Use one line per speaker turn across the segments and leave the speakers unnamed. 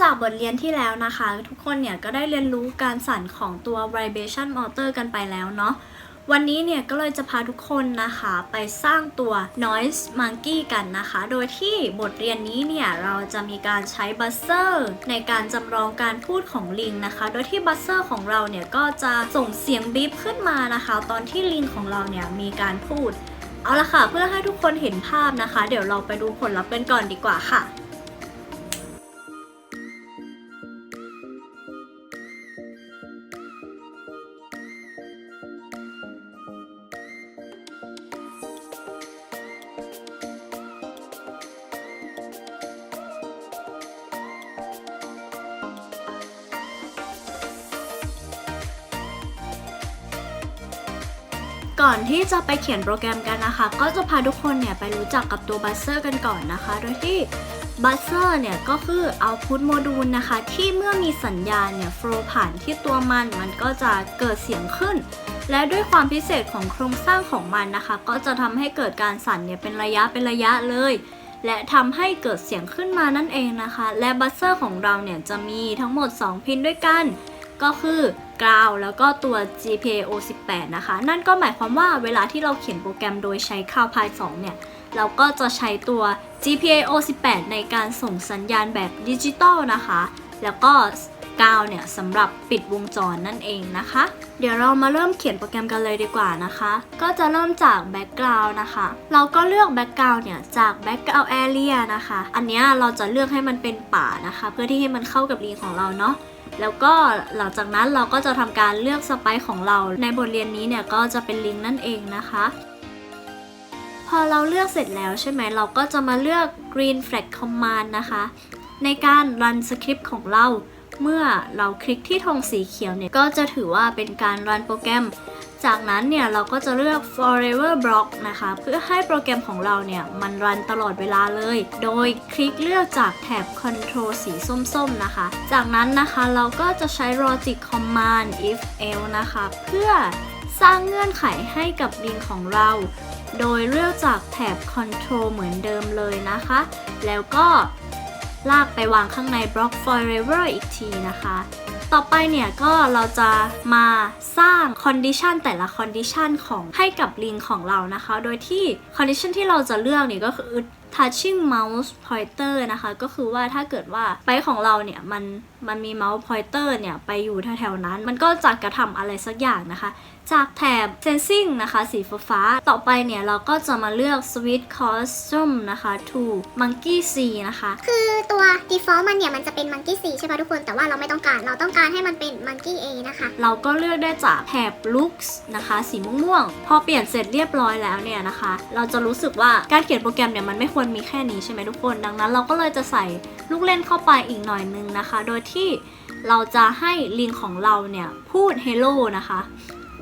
จากบทเรียนที่แล้วนะคะ ทุกคนเนี่ยก็ได้เรียนรู้การสั่นของตัว vibration motor กันไปแล้วเนาะวันนี้เนี่ยก็เลยจะพาทุกคนนะคะไปสร้างตัว noise monkey กันนะคะ โดยที่บทเรียนนี้เนี่ยเราจะมีการใช้ buzzer ในการจำลองการพูดของลิงนะคะ โดยที่ buzzer ของเราเนี่ยก็จะส่งเสียงบีบขึ้นมานะคะ ตอนที่ลิงของเราเนี่ยมีการพูด เอาละค่ะ เพื่อให้ทุกคนเห็นภาพนะคะ เดี๋ยวเราไปดูผลลัพธ์กันก่อนดีกว่าค่ะ ก่อนที่จะไปเขียนโปรแกรมกันนะคะ ก็จะพาทุกคนเนี่ยไปรู้จักกับตัวบัสเซอร์กันก่อนนะคะ โดยที่บัสเซอร์เนี่ยก็คือ output module นะคะ ที่เมื่อมีสัญญาณเนี่ย flow ผ่านที่ตัวมัน มันก็จะเกิดเสียงขึ้น และด้วยความพิเศษของโครงสร้างของมันนะคะ ก็จะทำให้เกิดการสั่นเนี่ยเป็นระยะเป็นระยะเลย และทำให้เกิดเสียงขึ้นมานั่นเองนะคะ และบัสเซอร์ของเราเนี่ยจะมีทั้งหมด 2 พินด้วยกัน ก็คือกราวแล้วก็ตัว GPIO 18 นะคะ นั่นก็หมายความว่าเวลาที่เราเขียนโปรแกรมโดยใช้ c o w p y 2 เนี่ย เราก็จะใช้ตัว GPIO 18 ในการส่งสัญญาณแบบดิจิตอลนะคะ แล้วก็กาวเนี่ยสำหรับปิดวงจรนั่นเองนะคะ เดี๋ยวเรามาเริ่มเขียนโปรแกรมกันเลยดีกว่านะคะ ก็จะเริ่มจาก background นะคะ เราก็เลือก background เนี่ยจาก background area นะคะ อันนี้เราจะเลือกให้มันเป็นป่านะคะ เพื่อที่ให้มันเข้ากับลีนของเราเนาะ แล้วก็หลังจากนั้นเราก็จะทำการเลือกสไปค์ของเรา ในบทเรียนนี้เนี่ยก็จะเป็นลิงก์นั่นเองนะคะ พอเราเลือกเสร็จแล้วใช่ไหมเราก็จะมาเลือก green flag command นะคะ ในการรันสคริปต์ของเรา เมื่อเราคลิกที่ธงสีเขียวเนี่ย ก็จะถือว่าเป็นการรันโปรแกรม จากนั้นเนี่ยเราก็จะเลือก forever block นะคะ เพื่อให้โปรแกรมของเราเนี่ย มันรันตลอดเวลาเลย โดยคลิกเลือกจากแถบ control สีส้มๆนะคะ จากนั้นนะคะเราก็จะใช้ logic command if else นะคะ เพื่อสร้างเงื่อนไขให้กับลิงของเรา โดยเลือกจากแถบ control เหมือนเดิมเลยนะคะ แล้วก็ ลากไปวางข้างใน block forever อีกทีนะคะ ต่อไปเนี่ยก็เราจะมาสร้าง condition แต่ละ condition ของให้กับลิงของเรานะคะ โดยที่ condition ที่เราจะเลือกเนี่ยก็คือ touching mouse pointer นะคะ ก็คือว่าถ้าเกิดว่าไปของเราเนี่ย มันมันมี mouse pointer เนี่ย ไปอยู่แถวๆนั้น มันก็จะกระทำอะไรสักอย่างนะคะ จากแถบ sensing นะคะ สีฟ้าๆต่อไปเนี่ย เราก็จะมาเลือก switch custom นะคะ to monkey c นะคะ
คือตัว default มันเนี่ย มันจะเป็น monkey 4ใช่ป่ะทุกคน แต่ว่าเราไม่ต้องการ เราต้องการให้มันเป็น monkey A นะคะ
เราก็เลือกได้จากแถบ looks นะคะ สีม่วงๆพอเปลี่ยนเสร็จเรียบร้อยแล้วเนี่ยนะคะ เราจะรู้สึกว่าการเขียนโปรแกรมเนี่ย มันไม่ควรมีแค่นี้ใช่ไหมทุกคน ดังนั้นเราก็เลยจะใส่ลูกเล่นเข้าไปอีกหน่อยนึงนะคะ โดยที่เราจะให้ลิงของเราเนี่ยพูด hello นะคะ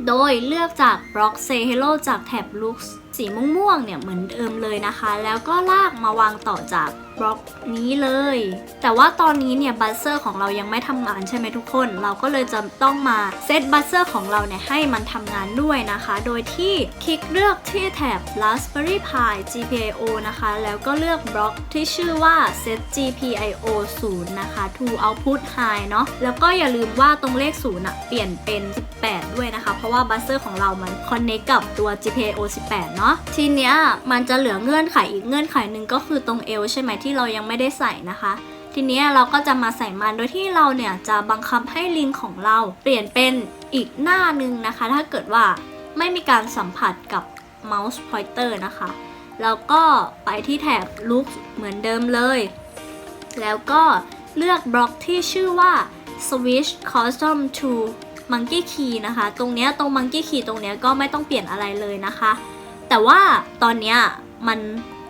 โดยเลือกจาก block say hello จากแท็บ looks สีม่วงๆเนี่ยเหมือนเดิมเลยนะคะ แล้วก็ลากมาวางต่อจากบล็อกนี้เลย แต่ว่าตอนนี้เนี่ยบัสเซอร์ของเรายังไม่ทำงานใช่ไหมทุกคน เราก็เลยจะต้องมาเซตบัสเซอร์ของเราเนี่ยให้มันทำงานด้วยนะคะ โดยที่คลิกเลือกที่แถบ Raspberry Pi GPIO นะคะ แล้วก็เลือกบล็อกที่ชื่อว่า set GPIO 0 นะคะ to output high เนาะแล้วก็อย่าลืมว่าตรงเลข0อะเปลี่ยนเป็น 18 ด้วยนะคะ เพราะว่าบัสเซอร์ของเรามัน connect กับตัว GPIO 18 เนาะทีเนี้ยมันจะเหลือเงื่อนไขอีกเงื่อนไขหนึ่งก็คือตรง L ใช่ไหมที่เรายังไม่ได้ใส่นะคะ ทีนี้เราก็จะมาใส่มันโดยที่เราเนี่ยจะบังคับให้ลิงของเรา เปลี่ยนเป็นอีกหน้าหนึ่งนะคะ ถ้าเกิดว่าไม่มีการสัมผัสกับ mouse pointer นะคะ แล้วก็ไปที่แถบ look เหมือนเดิมเลย แล้วก็เลือกบล็อกที่ชื่อว่า switch custom to monkey key นะคะ ตรงเนี้ยตรง monkey key ตรงเนี้ยก็ไม่ต้องเปลี่ยนอะไรเลยนะคะ แต่ว่าตอนเนี้ยมัน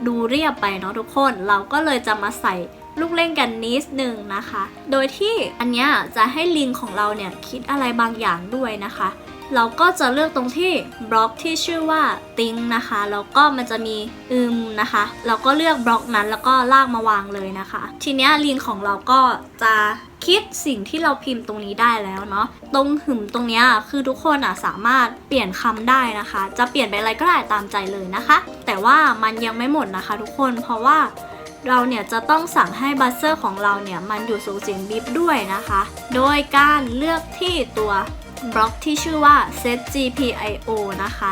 ดูเรียบไปเนาะทุกคน เราก็เลยจะมาใส่ลูกเล่นกันนิดนึงนะคะ โดยที่อันเนี้ยจะให้ลิงของเราเนี่ยคิดอะไรบางอย่างด้วยนะคะ เราก็จะเลือกตรงที่บล็อกที่ชื่อว่าติงนะคะ แล้วก็มันจะมีอึมนะคะ เราก็เลือกบล็อกนั้นแล้วก็ลากมาวางเลยนะคะ ทีเนี้ยลิงของเราก็จะ คิดสิ่งที่เราพิมพ์ตรงนี้ได้แล้วเนาะตรงหึมตรงเนี้ยคือทุกคนอะสามารถเปลี่ยนคำได้นะคะ จะเปลี่ยนไปอะไรก็ได้ตามใจเลยนะคะ แต่ว่ามันยังไม่หมดนะคะ ทุกคนเพราะว่าเราเนี่ยจะต้องสั่งให้บัสเซอร์ของเราเนี่ยมันอยู่สูงเสียงบีบด้วยนะคะ โดยการเลือกที่ตัวบล็อกที่ชื่อว่า set gpio นะคะ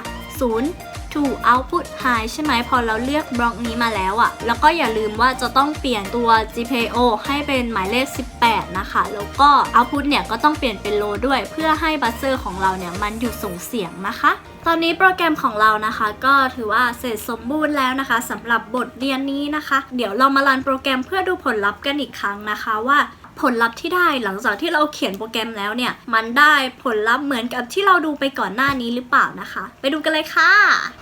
0 to output high ใช่ไหมพอเราเลือกบล็อกนี้มาแล้วอะแล้วก็อย่าลืมว่าจะต้องเปลี่ยนตัว GPIO ให้เป็นหมายเลข 18 นะคะ แล้วก็ output เนี่ยก็ต้องเปลี่ยนเป็น low ด้วย เพื่อให้บัสเซอร์ของเราเนี่ยมันอยู่ส่งเสียงนะคะ ตอนนี้โปรแกรมของเรานะคะ ก็ถือว่าเสร็จสมบูรณ์แล้วนะคะสำหรับบทเรียนนี้นะคะ เดี๋ยวเรามารันโปรแกรมเพื่อดูผลลัพธ์กันอีกครั้งนะคะว่าผลลัพธ์ที่ได้หลังจากที่เราเขียนโปรแกรมแล้วเนี่ย มันได้ผลลัพธ์เหมือนกับที่เราดูไปก่อนหน้านี้หรือเปล่านะคะ ไปดูกันเลยค่ะ